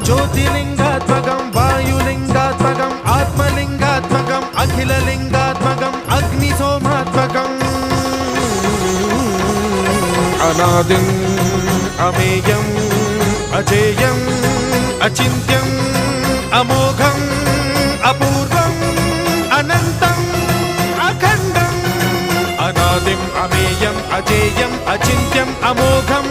లింగాత్మకం జ్యోతిలింగాత్మకం వాయులింగాత్మకం ఆత్మలింగాత్మకం అఖిలలింగాత్మకం అగ్నిసోమాత్మకం అనాదిం అమేయం అజేయం అచింత్యం అమోఘం అపూర్వం అనంతం అఖండం అనాదిం అమేయం అజేయం అచింత్యం అమోఘం అపూర్వం అనంతం